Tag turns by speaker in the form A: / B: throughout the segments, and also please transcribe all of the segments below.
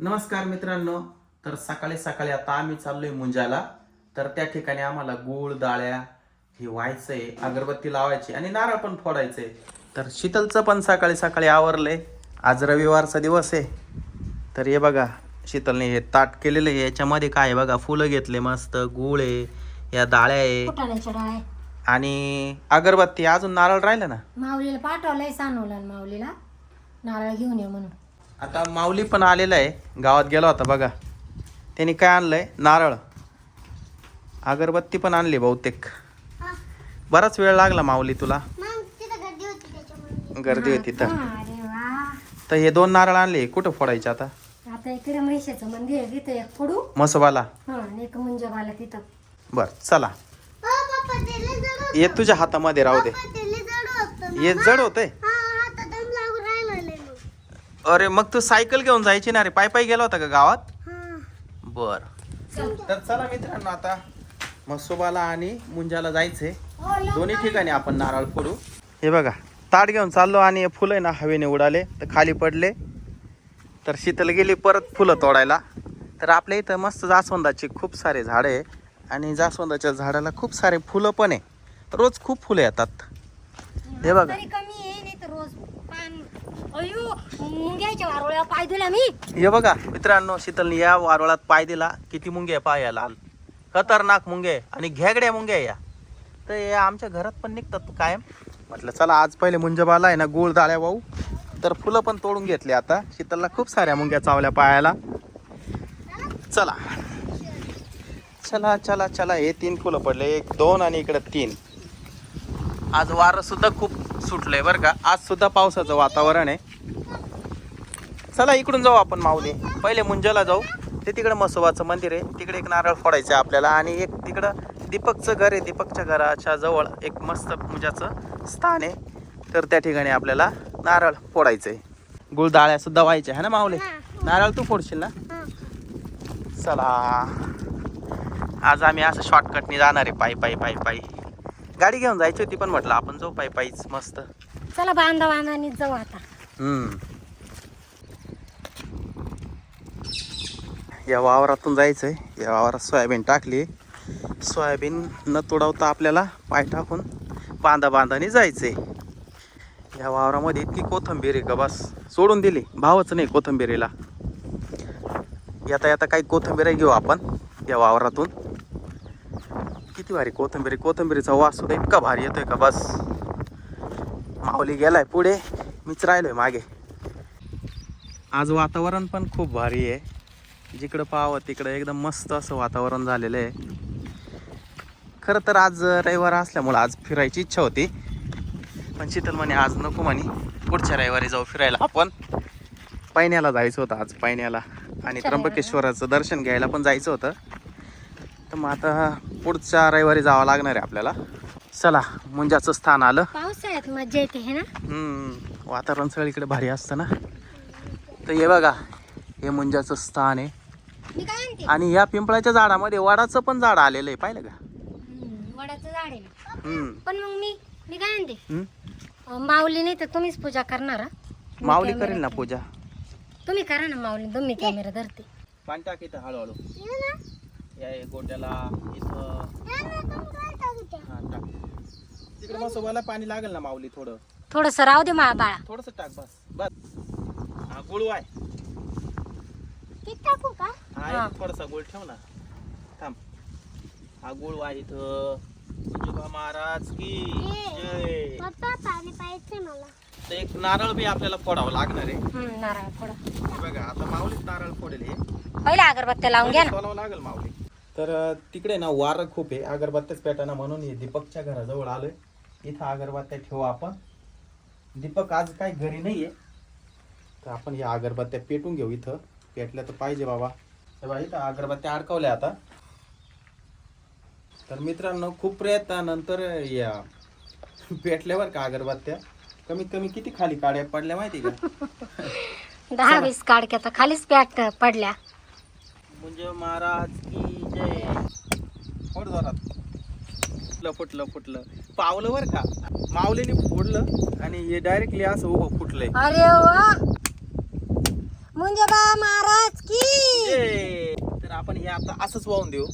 A: नमस्कार मित्रांनो. तर सकाळी सकाळी आता आम्ही चाललोय मुंजाला. तर त्या ठिकाणी आम्हाला गुळ डाळ्या हे व्हायचंय अगरबत्ती लावायची आणि नारळ पण फोडायचंय. तर शीतलचं पण सकाळी सकाळी आवरलंय. आज रविवारचा दिवस आहे. तर हे बघा शीतलने हे ताट केलेलं आहे. याच्यामध्ये काय आहे बघा फुलं घेतले मस्त गुळ आहे या डाळ्या आहे. आणि अगरबत्ती अजून नारळ राहिलं ना?
B: माऊलीला पाठवलंय माऊलीला. नारळ घेऊन ये म्हणून.
A: आता माऊली पण आलेला आहे. गावात गेला होता बघा. त्यांनी काय आणलंय? नारळ. अगरबत्ती पण आणली बहुतेक. बराच वेळ लागला माऊली तुला. गर्दी होती तर. तर हे दोन नारळ आणले. कुठं फोडायचे आता?
B: आता इकडे म्हैशाचं मंदिर आहे. तिथं एक फोडू.
A: मसोबाला
B: हा आणि एक मुंजबाला तिथं.
A: बर चला. ये तुझ्या हातामध्ये राहू दे. हे जड होते. अरे मग तू सायकल घेऊन जायची ना रे. पाय पाय गेला होता का गावात? बर. तर चला मित्रांनो आता. मसोबाला आणि मुंजाला जायचंय. दोन्ही ठिकाणी आपण नारळ फोडू. हे बघा ताट घेऊन चाललो आणि हे फुलं आहे ना हवेने उडाले तर खाली पडले. तर शीतल गेली परत फुलं तोडायला. तर आपल्या इथं मस्त जास्वंदाची खूप सारे झाडं आहे. आणि जास्वंदाच्या झाडाला खूप सारे फुलं पण आहे. रोज खूप फुलं येतात. हे बघा
B: तरी कमी आहे नाही तर रोज पान अयो मुंग्याच्या वारोळ्या पाय दिला मी.
A: हे बघा मित्रांनो शीतलने या वारुळात पाय दिला. किती मुंगे पाय या लाल खतरनाक मुंगे आणि घ्यागड्या मुंग्या या. तर या आमच्या घरात पण निघतात कायम. म्हटलं चला आज पहिले मुंजबाला आहे ना गोळ डाळ्या वाहू. तर फुलं पण तोडून घेतली आता. शीतलला खूप साऱ्या मुंग्या चावल्या पायाला. चला. चला चला चला. हे तीन फुलं पडले. एक दोन आणि इकडे तीन. आज वारं सुद्धा खूप सुटलंय बरं का. आज सुद्धा पावसाचं वातावरण आहे. चला इकडून जाऊ आपण माऊली. पहिले मुंजाला जाऊ. ते तिकडे मसोबाचं मंदिर आहे. तिकडे एक नारळ फोडायचं आहे आपल्याला. आणि एक तिकडं दीपकचं घर आहे दीपकच्या घराच्या जवळ एक मस्त पूजाचं स्थान आहे. तर त्या ठिकाणी आपल्याला नारळ फोडायचं आहे. गुळदाळ्या सुद्धा व्हायच्या है ना माऊली? नारळ तू फोडशील ना? चला. आज आम्ही असं शॉर्टकटने जाणार आहे. पायी पायी पायी पायी. गाडी घेऊन जायची होती पण म्हटलं आपण जाऊ पायी पायीच मस्त.
B: चला बांधा बांधानी जाऊ आता.
A: हम्म. या वावरातून जायचंय. या वावरात सोयाबीन टाकली. सोयाबीन न तुडवता आपल्याला पाय टाकून बांधा बांधाने जायचंय. या वावरामध्ये इतकी कोथंबीर आहे का बस. सोडून दिली. भावच नाही कोथंबीरीला. येता येता काही कोथंबीर घेऊ आपण या वावरातून. किती भारी कोथंबीर कोथंबीरीचा वास सुद्धा इतका भारी येतोय का? बस. माऊली गेलाय पुढे. मीच राहिलोय मागे. आज वातावरण पण खूप भारी आहे. जिकडं पाहावं तिकडं एकदम मस्त असं वातावरण झालेलं आहे. खरं तर आज रविवार असल्यामुळं आज फिरायची इच्छा होती. पण शीतल म्हणे आज नको म्हणे. पुढच्या रविवारी जाऊ फिरायला आपण. पैण्याला जायचं होतं आज पैण्याला. आणि त्र्यंबकेश्वराचं दर्शन घ्यायला पण जायचं होतं. तर मग आता पुढच्या रविवारी जावं लागणार आहे आपल्याला. चला मुंजाचं स्थान आलं.
B: पावसाळ्यात मजा येते हे ना?
A: हम्म, वातावरण सगळीकडे भारी असतं ना. तर हे बघा हे मुंजाचं स्थान आहे. आणि या पिंपळाच्या झाडामध्ये वडाचं पण झाड आलेलं आहे पाहिलं का?
B: वडाचं झाड आहे पण मग मी मी काय म्हणते? माऊली नाही तर तुम्हीच पूजा करणार
A: माऊली करेल ना. पूजा.
B: तुम्ही करा ना माऊली तुम्ही कॅमेरा धरते.
A: पाणी टाक हळूहळू. या गोट्याला हा तिकडे मसोबाला पाणी लागेल ना माऊली थोडं.
B: थोडस राहू दे मा बाळा.
A: थोडस टाक बस. बस. हा गुळ आहे
B: टाकू का
A: हा. थोडासा गुळ ठेव ना. थांब. हा गुळ आहे इथं. तुझोबा महाराज की जय.
B: पप्पा पाणी पाहिजे मला
A: तर एक नारळ बी आपल्याला फोडावं लागणार आहे.
B: नारळ फोडा.
A: बघा आता माऊलीच नारळ फोडेल हे.
B: पहिले अगरबत्त्या लावून घ्या ना.
A: लागेल माऊली. तर तिकडे ना वारं खूप आहे. अगरबत्त्याच पेटाना म्हणून हे दीपकच्या घराजवळ आलोय. इथं अगरबत्त्या ठेवू आपण. दीपक आज काही घरी नाहीये. तर आपण या अगरबत्त्या पेटून घेऊ इथं. पेटल्या तर पाहिजे बाबा. बघा इथं अगरबत्त्या अडकवल्या आता. तर मित्रांनो खूप प्रयत्नानंतर या पेटल्यावर का अगरबत्त्या. कमीत कमी किती खाली काड्या पडल्या माहिती का?
B: दहा वीस काडक्या तर खालीच पॅक पडल्या.
A: म्हणजे महाराज की फोड जोरात फुटलं फुटलं फुटलं. पावलं बर का? माऊलीने फोडलं आणि हे डायरेक्टली असं उभं फुटलंय.
B: अरे वा! मुंजबा महाराज की!
A: आपण हे आता असंच वाहून देऊ.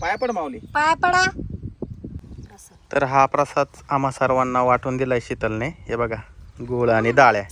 A: पाया पड माऊली.
B: पाय पडा. असं
A: तर हा प्रसाद आम्हा सर्वांना वाटून दिलाय शीतलने. हे बघा गुळ आणि डाळ्या.